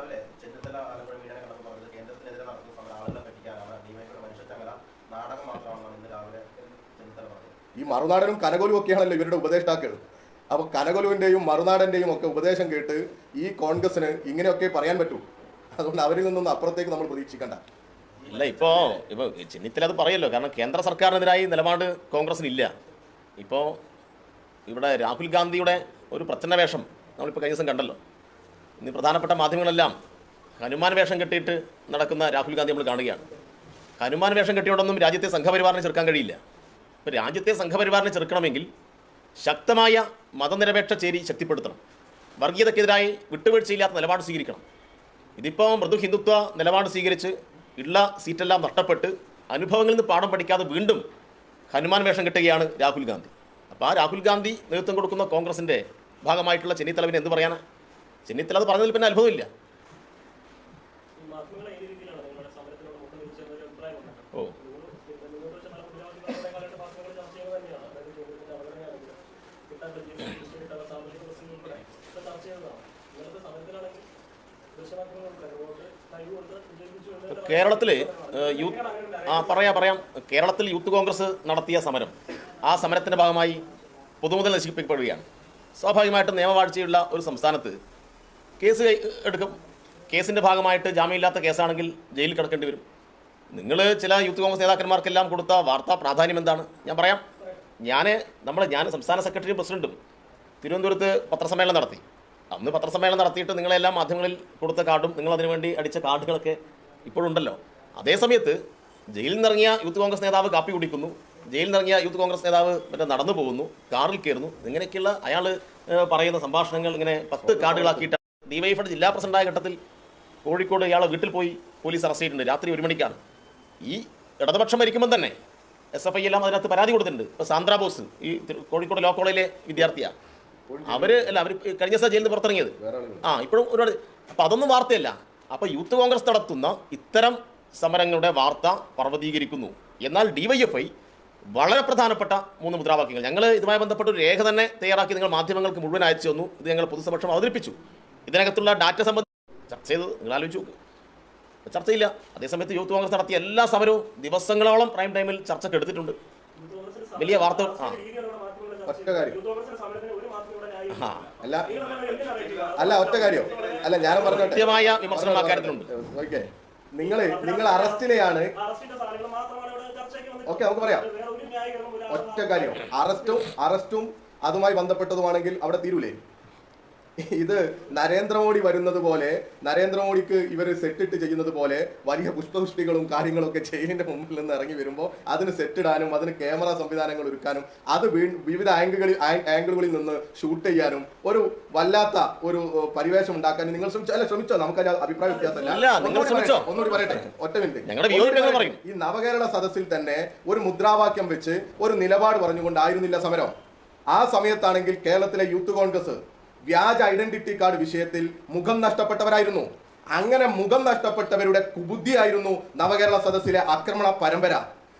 രാവിലെ ചെന്നിത്തല ആലപ്പുഴ മീഡിയനെ കണ്ടപ്പോൾ പറഞ്ഞത് കേന്ദ്രത്തിനെതിരെ നടത്തുന്ന സമരം ആളുകളെ പറ്റിക്കാനാണ് ഡിവൈഫിയുടെ മനുഷ്യച്ചങ്ങല നാടകം മാത്രമാണെന്നാണ് ഇന്ന് രാവിലെ ചെന്നിത്തല പറഞ്ഞത് ഈ മറുനാടനും കനകോലും ഒക്കെയാണല്ലോ ഇവരുടെ ഉപദേഷ്ടാക്കൾ. അപ്പൊ കനകൊലുവിന്റെയും മറുനാടന്റെയും ഒക്കെ ഉപദേശം കേട്ട് ഈ കോൺഗ്രസിന് ഇങ്ങനെയൊക്കെ പറയാൻ പറ്റൂ. അതുകൊണ്ട് അവരിൽ നിന്നൊന്നും അപ്പുറത്തേക്ക് നമ്മൾ പ്രതീക്ഷിക്കണ്ട. അല്ല ഇപ്പോ ഇപ്പൊ ചെന്നിത്തല അത് പറയല്ലോ. കാരണം കേന്ദ്ര സർക്കാരിനെതിരായി നിലപാട് കോൺഗ്രസിന് ഇല്ല ഇപ്പോ ഇവിടെ രാഹുൽ ഗാന്ധിയുടെ ഒരു പ്രച്ഛന്ന വേഷം നമ്മളിപ്പോൾ കഴിഞ്ഞ ദിവസം കണ്ടല്ലോ. ഇന്ന് പ്രധാനപ്പെട്ട മാധ്യമങ്ങളെല്ലാം ഹനുമാൻ വേഷം കെട്ടിയിട്ട് നടക്കുന്ന രാഹുൽ ഗാന്ധി നമ്മൾ കാണുകയാണ്. ഹനുമാൻ വേഷം കെട്ടിയോടൊന്നും രാജ്യത്തെ സംഘപരിവാറിനെ ചെറുക്കാൻ കഴിയില്ല. ഇപ്പം രാജ്യത്തെ സംഘപരിവാറിനെ ചെറുക്കണമെങ്കിൽ ശക്തമായ മതനിരപേക്ഷ ചേരി ശക്തിപ്പെടുത്തണം. വർഗീയതയ്ക്കെതിരായി വിട്ടുവീഴ്ചയില്ലാത്ത നിലപാട് സ്വീകരിക്കണം. ഇതിപ്പോൾ മൃദു ഹിന്ദുത്വ നിലപാട് സ്വീകരിച്ച് ഉള്ള സീറ്റെല്ലാം നഷ്ടപ്പെട്ട് അനുഭവങ്ങളിൽ നിന്ന് പാഠം പഠിക്കാതെ വീണ്ടും ഹനുമാൻ വേഷം കെട്ടുകയാണ് രാഹുൽ ഗാന്ധി. അപ്പോൾ ആ രാഹുൽ ഗാന്ധി നേതൃത്വം കൊടുക്കുന്ന കോൺഗ്രസിന്റെ ഭാഗമായിട്ടുള്ള ചെന്നിത്തലവിന് എന്ത് പറയാനാ? ചെന്നിത്തല അത് പറഞ്ഞതിൽ പിന്നെ അത്ഭുതമില്ല. ഓ. കേരളത്തിൽ യൂത്ത് ആ പറയാം പറയാം. കേരളത്തിൽ യൂത്ത് കോൺഗ്രസ് നടത്തിയ സമരം ആ സമരത്തിന്റെ ഭാഗമായി പൊതുമുതൽ നശിപ്പിക്കപ്പെടുകയാണ്. സ്വാഭാവികമായിട്ടും നിയമവാഴ്ചയുള്ള ഒരു സംസ്ഥാനത്ത് കേസ് എടുക്കും. കേസിന്റെ ഭാഗമായിട്ട് ജാമ്യമില്ലാത്ത കേസാണെങ്കിൽ ജയിലിൽ കിടക്കേണ്ടി വരും. നിങ്ങൾ ചില യൂത്ത് കോൺഗ്രസ് നേതാക്കന്മാർക്കെല്ലാം കൊടുത്ത വാർത്താ പ്രാധാന്യം എന്താണ്? ഞാൻ പറയാം. ഞാൻ നമ്മൾ ഞാൻ സംസ്ഥാന സെക്രട്ടറിയും പ്രസിഡന്റും തിരുവനന്തപുരത്ത് പത്രസമ്മേളനം നടത്തി. അന്ന് പത്രസമ്മേളനം നടത്തിയിട്ട് നിങ്ങളെല്ലാം മാധ്യമങ്ങളിൽ കൊടുത്ത കാർഡും നിങ്ങൾ അതിനുവേണ്ടി അടിച്ച കാർഡുകളൊക്കെ ഇപ്പോഴുണ്ടല്ലോ. അതേസമയത്ത് ജയിലിൽ നിന്നിറങ്ങിയ യൂത്ത് കോൺഗ്രസ് നേതാവ് കാപ്പി കുടിക്കുന്നു. ജയിലിൽ നിന്നിറങ്ങിയ യൂത്ത് കോൺഗ്രസ് നേതാവ് മറ്റേ നടന്നു പോകുന്നു. കാറിൽ കയറുന്നു. ഇങ്ങനെയൊക്കെയുള്ള അയാൾ പറയുന്ന സംഭാഷണങ്ങൾ ഇങ്ങനെ പത്ത് കാർഡുകളാക്കിയിട്ട് ഡിവൈഫിയുടെ ജില്ലാ പ്രസിഡന്റായ ഘട്ടത്തിൽ കോഴിക്കോട് ഇയാളെ വീട്ടിൽ പോയി പോലീസ് അറസ്റ്റ് ചെയ്തിട്ടുണ്ട്. രാത്രി ഒരു മണിക്കാണ്. ഈ ഇടതുപക്ഷം ഭരിക്കുമ്പോൾ തന്നെ എസ് എഫ് ഐ എല്ലാം അതിനകത്ത് പരാതി കൊടുത്തിട്ടുണ്ട്. ഇപ്പോൾ സാന്ദ്ര ബോസ് ഈ കോഴിക്കോട് ലോ കോളേജിലെ വിദ്യാർത്ഥിയാണ് അവർ അല്ല അവർ കഴിഞ്ഞ ദിവസം ജയിലിൽ നിന്ന് പുറത്തിറങ്ങിയത്. ആ ഇപ്പോഴും ഒരുപാട് അപ്പം അതൊന്നും വാർത്തയല്ല. അപ്പോൾ യൂത്ത് കോൺഗ്രസ് നടത്തുന്ന ഇത്തരം സമരങ്ങളുടെ വാർത്ത പർവതീകരിക്കുന്നു. എന്നാൽ ഡിവൈഎഫ്ഐ വളരെ പ്രധാനപ്പെട്ട മൂന്ന് മുദ്രാവാക്യങ്ങൾ. ഞങ്ങൾ ഇതുമായി ബന്ധപ്പെട്ട ഒരു രേഖ തന്നെ തയ്യാറാക്കി നിങ്ങൾ മാധ്യമങ്ങൾക്ക് മുഴുവൻ അയച്ചു തന്നു. ഇത് ഞങ്ങൾ പൊതുസമക്ഷം അവതരിപ്പിച്ചു. ഇതിനകത്തുള്ള ഡാറ്റ സംബന്ധിച്ച് ചർച്ച ചെയ്ത് നിങ്ങൾ ആലോചിച്ച് നോക്ക്. ചർച്ചയില്ല അതേസമയത്ത് യൂത്ത് കോൺഗ്രസ് നടത്തിയ എല്ലാ സമരവും ദിവസങ്ങളോളം പ്രൈം ടൈമിൽ ചർച്ചയ്ക്ക് എടുത്തിട്ടുണ്ട്. വലിയ വാർത്ത ആ. രീതിയാണ് ഇവിടെ മാധ്യമങ്ങൾ ചർച്ച ഒറ്റ ചെയ്യുന്നത്. കാര്യം. യൂത്ത് കോൺഗ്രസിന്റെ സമരത്തിന് ഒരു മാധ്യമം ഇവിടെ ന്യായീകരിക്കുന്നില്ല. ആ. അല്ല ഒറ്റ കാര്യം? അല്ല ഞാൻ പറഞ്ഞോട്ടെ. കൃത്യമായ വിമർശനം ആ കാര്യത്തിലുണ്ട്. ഓക്കെ. നിങ്ങൾ നിങ്ങൾ വന്നിട്ടുള്ളത്. ഓക്കെ നമുക്ക് പറയാം. ഒറ്റ കാര്യം? അറസ്റ്റും അറസ്റ്റും അതുമായി ബന്ധപ്പെട്ടതുമാണെങ്കിൽ അവിടെ തീരൂലേ? ഇത് നരേന്ദ്രമോദി വരുന്നത് പോലെ നരേന്ദ്രമോദിക്ക് ഇവർ സെറ്റിട്ട് ചെയ്യുന്നത് പോലെ വലിയ പുഷ്പവൃഷ്ടികളും കാര്യങ്ങളൊക്കെ ജയിലിന്റെ മുമ്പിൽ നിന്ന് ഇറങ്ങി വരുമ്പോൾ അതിന് സെറ്റിടാനും അതിന് ക്യാമറ സംവിധാനങ്ങൾ ഒരുക്കാനും അത് വിവിധ ആംഗിളുകളിൽ ആംഗിളുകളിൽ നിന്ന് ഷൂട്ട് ചെയ്യാനും ഒരു വല്ലാത്ത ഒരു പരിവേഷം ഉണ്ടാക്കാനും നിങ്ങൾ ശ്രമിച്ചോ? അല്ല ശ്രമിച്ചോ? നമുക്കതിന് അഭിപ്രായ വ്യത്യാസമല്ല. ഒന്നുകൂടി? പറയട്ടെ, ഒറ്റ മിനിറ്റ് ഈ നവകേരള സദസ്സിൽ തന്നെ ഒരു മുദ്രാവാക്യം വെച്ച് ഒരു നിലപാട് പറഞ്ഞുകൊണ്ടായിരുന്നില്ല സമരം. ആ സമയത്താണെങ്കിൽ കേരളത്തിലെ യൂത്ത് കോൺഗ്രസ് വ്യാജ ഐഡന്റിറ്റി കാർഡ് വിഷയത്തിൽ മുഖം നഷ്ടപ്പെട്ടവരായിരുന്നു. അങ്ങനെ മുഖം നഷ്ടപ്പെട്ടവരുടെ കുബുദ്ധിയായിരുന്നു നവകേരള സദസ്സിലെ ആക്രമണ പരമ്പര.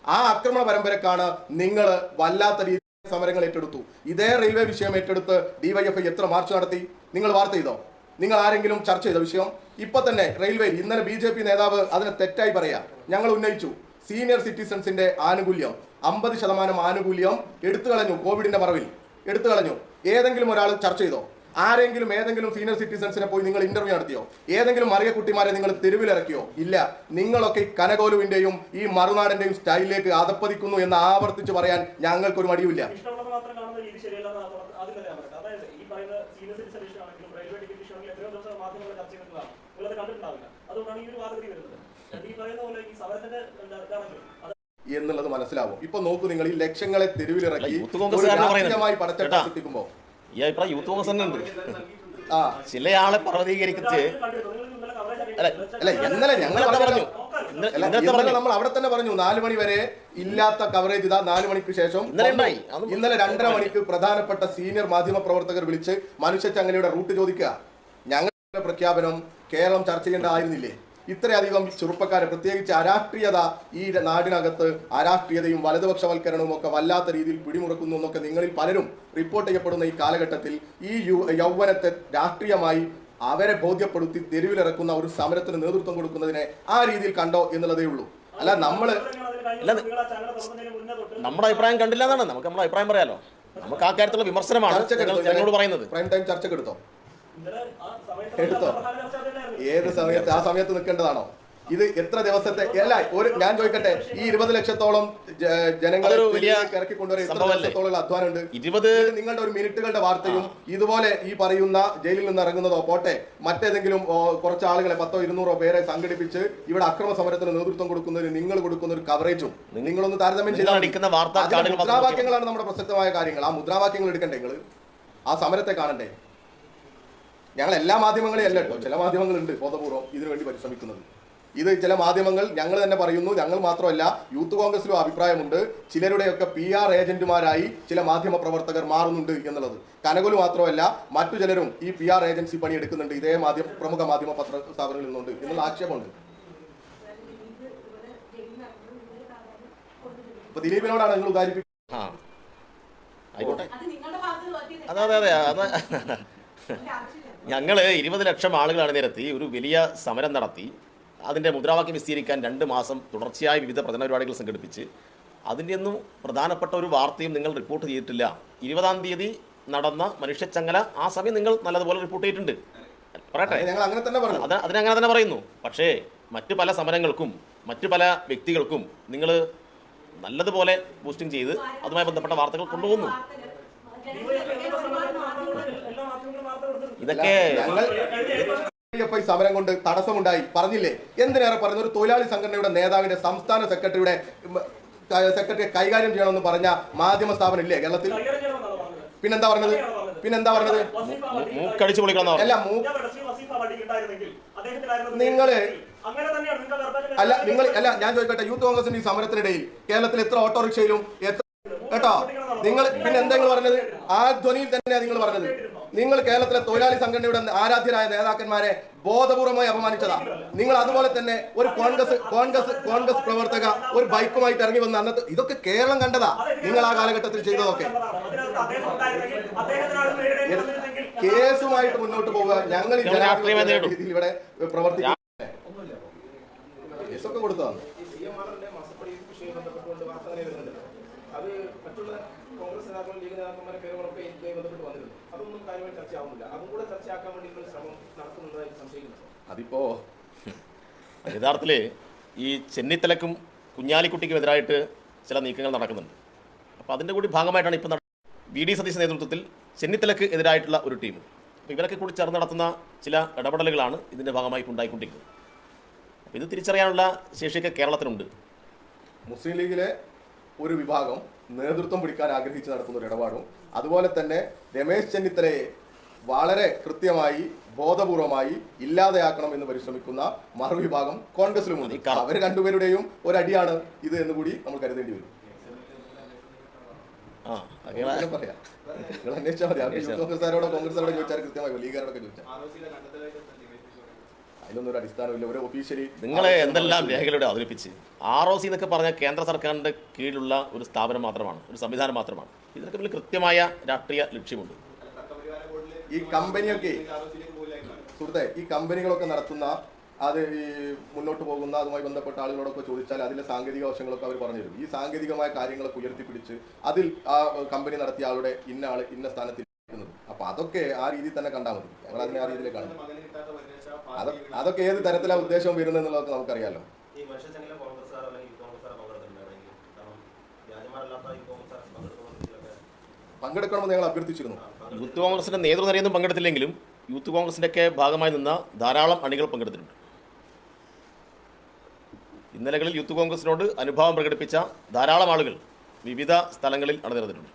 ആ ആക്രമണ പരമ്പരക്കാണ് നിങ്ങൾ വല്ലാത്ത രീതിയിൽ സമരങ്ങൾ ഏറ്റെടുത്തു. ഇതേ റെയിൽവേ വിഷയം ഏറ്റെടുത്ത് ഡിവൈഎഫ്ഐ എത്ര മാർച്ച് നടത്തി? നിങ്ങൾ വാർത്ത ചെയ്തോ? നിങ്ങൾ ആരെങ്കിലും ചർച്ച ചെയ്ത വിഷയം? ഇപ്പൊ തന്നെ റെയിൽവേയിൽ ഇന്നലെ ബി ജെ പി നേതാവ് അതിനെ തെറ്റായി പറയാ. ഞങ്ങൾ ഉന്നയിച്ചു. സീനിയർ സിറ്റിസൺസിന്റെ ആനുകൂല്യം. അമ്പത് ശതമാനം ആനുകൂല്യം എടുത്തു കളഞ്ഞു കോവിഡിന്റെ മറവിൽ. എടുത്തു കളഞ്ഞു. ഏതെങ്കിലും ഒരാൾ ചർച്ച ചെയ്തോ? ആരെങ്കിലും ഏതെങ്കിലും സീനിയർ സിറ്റിസൺസിനെ പോയി നിങ്ങൾ ഇന്റർവ്യൂ നടത്തിയോ? ഏതെങ്കിലും മറിയ കുട്ടിമാരെ നിങ്ങൾ തെരുവിലിറക്കിയോ? ഇല്ല. നിങ്ങളൊക്കെ ഈ കനകോലുവിന്റെയും ഈ മറുനാടന്റെയും സ്റ്റൈലിലേക്ക് അതപ്പതിക്കുന്നു എന്ന് ആവർത്തിച്ച് പറയാൻ ഞങ്ങൾക്കൊരു മടിയുമില്ല. ഇഷ്ടമുള്ളത് മാത്രം കാണുന്ന രീതി ശരിയല്ലെന്ന് ആദ്യം തന്നെ ഞാൻ അതായത് ഈ പറയുന്ന സീനിയർ സിറ്റിസൺ ആണെങ്കിലും റെയിൽവേ ടിക്കറ്റ് എത്രയോ ദിവസം മാധ്യമങ്ങൾ ചർച്ച ചെയ്തിട്ടുള്ളതാണ്. നിങ്ങളത് കണ്ടിട്ടുണ്ടാവില്ല. അതുകൊണ്ടാണ് ഈ ഒരു വരുന്നത്. അത് ഈ പറയുന്ന പോലെ ഈ സമരത്തിന്റെ എന്താ എന്നുള്ളത് മനസ്സിലാവും. ഇപ്പൊ നോക്കൂ നിങ്ങൾ ഈ ലക്ഷ്യങ്ങളെ തെരുവിലിറക്കി പടച്ചട്ട. ഈ അഭിപ്രായം യൂത്ത് കോൺഗ്രസ് തന്നെ ഉണ്ട് ആ. ചിലയാളെ കവറേജ് അല്ല, അല്ല ഇന്നലെ ഞങ്ങൾ പറഞ്ഞു? നമ്മൾ അവിടെ തന്നെ പറഞ്ഞു നാല് മണി വരെ ഇല്ലാത്ത കവറേജ് ഇതാ നാല് മണിക്ക് ശേഷം ഇന്നലെ രണ്ടര മണിക്ക് പ്രധാനപ്പെട്ട സീനിയർ മാധ്യമ പ്രവർത്തകർ വിളിച്ച് മനുഷ്യ ചങ്ങലയുടെ റൂട്ട് ചോദിക്കുക. ഞങ്ങളുടെ പ്രഖ്യാപനം കേരളം ചർച്ച ചെയ്യേണ്ടതായിരുന്നില്ലേ? ഇത്രയധികം ചെറുപ്പക്കാരെ പ്രത്യേകിച്ച് അരാഷ്ട്രീയത ഈ നാടിനകത്ത് അരാഷ്ട്രീയതയും വലതുപക്ഷവൽക്കരണവും ഒക്കെ വല്ലാത്ത രീതിയിൽ പിടിമുറക്കുന്നു എന്നൊക്കെ നിങ്ങളിൽ പലരും റിപ്പോർട്ട് ചെയ്യപ്പെടുന്ന ഈ കാലഘട്ടത്തിൽ ഈ യു യൗവനത്തെ രാഷ്ട്രീയമായി അവരെ ബോധ്യപ്പെടുത്തി തെരുവിലിറക്കുന്ന ഒരു സമരത്തിന് നേതൃത്വം കൊടുക്കുന്നതിനെ ആ രീതിയിൽ കണ്ടോ എന്നുള്ളതേ ഉള്ളൂ. അല്ല നമ്മൾ അല്ല, നമ്മുടെ അഭിപ്രായം കണ്ടില്ല എന്നാണ്. നമുക്ക് നമ്മുടെ അഭിപ്രായം പറയാലോ. നമുക്ക് ആ കാര്യത്തിലുള്ള വിമർശനമാണ് പറയുന്നത്. പ്രൈം ടൈം ചർച്ചക്കെടുത്തോ? എടുത്തോ? ഏത് സമയത്ത് ആ സമയത്ത് നിൽക്കേണ്ടതാണോ? ഇത് എത്ര ദിവസത്തെ അല്ല ഒരു ഞാൻ ചോദിക്കട്ടെ ഈ ഇരുപത് ലക്ഷത്തോളം ജനങ്ങൾ ഇറക്കി കൊണ്ടുവരാൻ എത്ര ലക്ഷത്തോളം അധ്വാനം ഉണ്ട് ഇരുപത് നിങ്ങളുടെ ഒരു മിനിറ്റുകളുടെ വാർത്തയും ഇതുപോലെ ഈ പറയുന്ന ജയിലിൽ നിന്ന് ഇറങ്ങുന്നതോ പോട്ടെ മറ്റേതെങ്കിലും കുറച്ച് ആളുകളെ പത്തോ ഇരുന്നൂറോ പേരെ സംഘടിപ്പിച്ച് ഇവിടെ അക്രമ സമരത്തിന് നേതൃത്വം കൊടുക്കുന്നതിന് നിങ്ങൾ കൊടുക്കുന്ന ഒരു കവറേജും നിങ്ങളൊന്ന് താരതമ്യം ചെയ്താൽ മുദ്രാവാക്യങ്ങളാണ് നമ്മുടെ പ്രസക്തമായ കാര്യങ്ങൾ. ആ മുദ്രാവാക്യങ്ങൾ എടുക്കണ്ടേ നിങ്ങൾ ആ സമരത്തെ കാണണ്ടേ? ഞങ്ങൾ എല്ലാ മാധ്യമങ്ങളെയും അല്ല കേട്ടോ. ചില മാധ്യമങ്ങളുണ്ട് ബോധപൂർവം ഇതിനു വേണ്ടി പരിശ്രമിക്കുന്നത്. ഇത് ചില മാധ്യമങ്ങൾ ഞങ്ങൾ തന്നെ പറയുന്നു ഞങ്ങൾ മാത്രമല്ല യൂത്ത് കോൺഗ്രസിലും അഭിപ്രായമുണ്ട്. ചിലരുടെയൊക്കെ പി ആർ ഏജന്റുമാരായി ചില മാധ്യമ പ്രവർത്തകർ മാറുന്നുണ്ട് എന്നുള്ളത്. കനകൊലു മാത്രമല്ല മറ്റു ചിലരും ഈ പി ആർ ഏജൻസി പണിയെടുക്കുന്നുണ്ട്. ഇതേ മാധ്യമ പ്രമുഖ മാധ്യമ പത്ര സ്ഥാപനങ്ങളിൽ നിന്നുണ്ട് എന്നുള്ള ആക്ഷേപമുണ്ട്. ഇപ്പൊ ദിലീപിനോടാണ് നിങ്ങൾ ഉദാരിപ്പിക്കുന്നത് ആ. ആയിക്കോട്ടെ. അത് നിങ്ങളുടെ ഭാഗത്ത് പറ്റിയ അതെ അതെ ഞങ്ങൾ ഇരുപത് ലക്ഷം ആളുകൾ അണിനിരത്തി ഒരു വലിയ സമരം നടത്തി. അതിന്റെ മുദ്രാവാക്യം വിസ്തീരിക്കാൻ രണ്ട് മാസം തുടർച്ചയായി വിവിധ പ്രചരണ പരിപാടികൾ സംഘടിപ്പിച്ച് അതിന്റെ ഒന്നും പ്രധാനപ്പെട്ട ഒരു വാർത്തയും നിങ്ങൾ റിപ്പോർട്ട് ചെയ്തിട്ടില്ല. ഇരുപതാം തീയതി നടന്ന മനുഷ്യച്ചങ്ങല ആ സമയം നിങ്ങൾ നല്ലതുപോലെ റിപ്പോർട്ട് ചെയ്തിട്ടുണ്ട്. പറയട്ടെ? ഞങ്ങൾ അങ്ങനെ തന്നെ പറഞ്ഞു. അത് അതിനങ്ങനെ തന്നെ പറയുന്നു. പക്ഷേ മറ്റു പല സമരങ്ങൾക്കും മറ്റു പല വ്യക്തികൾക്കും നിങ്ങൾ നല്ലതുപോലെ പോസ്റ്റിംഗ് ചെയ്ത് അതുമായി ബന്ധപ്പെട്ട വാർത്തകൾ കൊണ്ടുപോകുന്നു വാർത്തകൾ ജനങ്ങളിലേക്ക് ഒരുപാട് മാധ്യമങ്ങൾ എല്ലാ മാധ്യമങ്ങളും വാർത്ത കൊടുത്തിട്ടുണ്ട്. ഇതൊക്കെ ഞങ്ങൾ സമരം കൊണ്ട് തടസ്സമുണ്ടായി. പറഞ്ഞില്ലേ? എന്തിനേറെ പറഞ്ഞു? ഒരു തൊഴിലാളി സംഘടനയുടെ നേതാവിന്റെ സംസ്ഥാന സെക്രട്ടറിയുടെ സെക്രട്ടറിയെ കൈകാര്യം ചെയ്യണമെന്ന് പറഞ്ഞ മാധ്യമ സ്ഥാപനം ഇല്ലേ കേരളത്തിൽ? പിന്നെന്താ പറഞ്ഞത്? പിന്നെന്താ പറഞ്ഞത്? മൂക്കടിച്ചു പൊളിക്കണം അല്ല നിങ്ങൾ അങ്ങനെ തന്നെയാണ് നിങ്ങൾ വെറുതെ അല്ല നിങ്ങൾ അല്ല ഞാൻ ചോദിക്കട്ടെ യൂത്ത് കോൺഗ്രസിന്റെ ഈ സമരത്തിനിടയിൽ കേരളത്തിൽ എത്ര ഓട്ടോറിക്ഷയിലും എത്ര കേട്ടോ? നിങ്ങൾ പിന്നെ എന്താ നിങ്ങൾ പറഞ്ഞത്? ആ ധ്വനിയിൽ തന്നെയാണ് നിങ്ങൾ പറഞ്ഞത്. നിങ്ങൾ കേരളത്തിലെ തൊഴിലാളി സംഘടനയുടെ ആരാധ്യരായ നേതാക്കന്മാരെ ബോധപൂർവമായി അപമാനിച്ചതാണ് നിങ്ങൾ അതുപോലെ തന്നെ ഒരു കോൺഗ്രസ് കോൺഗ്രസ് കോൺഗ്രസ് പ്രവർത്തക ഒരു ബൈക്കുമായിട്ട് ഇറങ്ങി വന്ന അന്നത്തെ ഇതൊക്കെ കേരളം കണ്ടതാ. നിങ്ങൾ ആ കാലഘട്ടത്തിൽ ചെയ്തതൊക്കെ. കേസുമായിട്ട് മുന്നോട്ട് പോവുക. ഞങ്ങൾ. രീതിയിൽ ഇവിടെ പ്രവർത്തിക്കും. കേസൊക്കെ കൊടുത്തതാണ്. അത് മറ്റുള്ള നേതാക്കളും ലീഗ് നേതാക്കന്മാരെ പേരുകളൊക്കെ ഇതുമായി ബന്ധപ്പെട്ട് വന്നിരുന്നു. അതൊന്നും കാര്യമായി ചർച്ചയാവുന്നില്ല. അതും കൂടെ ചർച്ചയാക്കാൻ വേണ്ടി നിങ്ങൾ ശ്രമം നടത്തുന്നതായി സംശയിക്കുന്നു. അതിപ്പോ യഥാർത്ഥത്തിൽ ഈ ചെന്നിത്തലക്കും കുഞ്ഞാലിക്കുട്ടിക്കും എതിരായിട്ട് ചില നീക്കങ്ങൾ നടക്കുന്നുണ്ട്. അപ്പോൾ അതിന്റെ കൂടി ഭാഗമായിട്ടാണ് ഇപ്പോൾ വി ഡി സതീശ് നേതൃത്വത്തിൽ ചെന്നിത്തലക്ക് എതിരായിട്ടുള്ള ഒരു ടീം. അപ്പോൾ ഇവരൊക്കെ കൂടി ചേർന്ന് നടത്തുന്ന ചില ഇടപെടലുകളാണ് ഇതിന്റെ ഭാഗമായി ഉണ്ടായിക്കൊണ്ടിരിക്കുന്നത്. അപ്പോൾ ഇത് തിരിച്ചറിയാനുള്ള ശേഷിയൊക്കെ കേരളത്തിനുണ്ട് മുസ്ലിം ലീഗിലെ ഒരു വിഭാഗം നേതൃത്വം പിടിക്കാൻ ആഗ്രഹിച്ച് നടത്തുന്ന ഒരു ഇടപാടും. അതുപോലെ തന്നെ രമേശ് ചെന്നിത്തലയെ വളരെ കൃത്യമായി ബോധപൂർവമായി ഇല്ലാതെയാക്കണം എന്ന് പരിശ്രമിക്കുന്ന മറുവിഭാഗം കോൺഗ്രസിലുമുണ്ട്. അവർ രണ്ടുപേരുടെയും ഒരടിയാണ് ഇത് എന്ന് കൂടി നമ്മൾ കരുതേണ്ടി വരും. പറയാം. നിങ്ങൾ അന്വേഷിച്ചാൽ മതി. കോൺഗ്രസ് കോൺഗ്രസ് കോൺഗ്രസ്സുകാരോടോ കോൺഗ്രസ്സുകാരോടോ ചോദിച്ചാൽ കൃത്യമായി ലീഗുകാരോടൊക്കെ ചോദിച്ചാൽ അതിലൊന്നും ഒരു അടിസ്ഥാനമില്ല ഒരു ഒഫീഷ്യലി നിങ്ങളെ എന്തെല്ലാം രേഖകളുടെ അവതരിപ്പിച്ച്? ആർ ഒ സി എന്നൊക്കെ പറഞ്ഞ കേന്ദ്ര സർക്കാരിന്റെ കീഴിലുള്ള ഒരു സ്ഥാപനം മാത്രമാണ് ഒരു സംവിധാനം മാത്രമാണ്. ഇതിനൊക്കെ വലിയ കൃത്യമായ രാഷ്ട്രീയ ലക്ഷ്യമുണ്ട്. ഈ കമ്പനിയൊക്കെ സുഹൃത്തെ ഈ കമ്പനികളൊക്കെ നടത്തുന്ന അത് ഈ മുന്നോട്ട് പോകുന്ന അതുമായി ബന്ധപ്പെട്ട ആളുകളോടൊക്കെ ചോദിച്ചാൽ അതിലെ സാങ്കേതിക വശങ്ങളൊക്കെ അവർ പറഞ്ഞു തരും. ഈ സാങ്കേതികമായ കാര്യങ്ങളൊക്കെ ഉയർത്തിപ്പിടിച്ച് അതിൽ ആ കമ്പനി നടത്തിയ ആളുടെ ഇന്ന ആൾ ഇന്ന സ്ഥാനത്തിൽ ഇരിക്കുന്നത്. അപ്പൊ അതൊക്കെ ആ രീതിയിൽ തന്നെ കണ്ടാൽ മതി. ഞങ്ങൾ അതിനെ ആ രീതിയിൽ കാണും. അത് അതൊക്കെ ഏത് തരത്തിലാണ് ഉദ്ദേശം വരുന്നത് എന്നുള്ളതൊക്കെ നമുക്കറിയാലോ പങ്കെടുക്കണമെന്ന് ഞങ്ങൾ അഭ്യർത്ഥിച്ചിരുന്നു. യൂത്ത് കോൺഗ്രസിന്റെ നേതൃനിരയൊന്നും പങ്കെടുത്തില്ലെങ്കിലും യൂത്ത് കോൺഗ്രസിന്റെ ഒക്കെ ഭാഗമായി നിന്ന ധാരാളം അണികൾ പങ്കെടുത്തിട്ടുണ്ട്. ഇന്നലകളിൽ യൂത്ത് കോൺഗ്രസിനോട് അനുഭാവം പ്രകടിപ്പിച്ച ധാരാളം ആളുകൾ വിവിധ സ്ഥലങ്ങളിൽ അണിനിരന്നിട്ടുണ്ട്.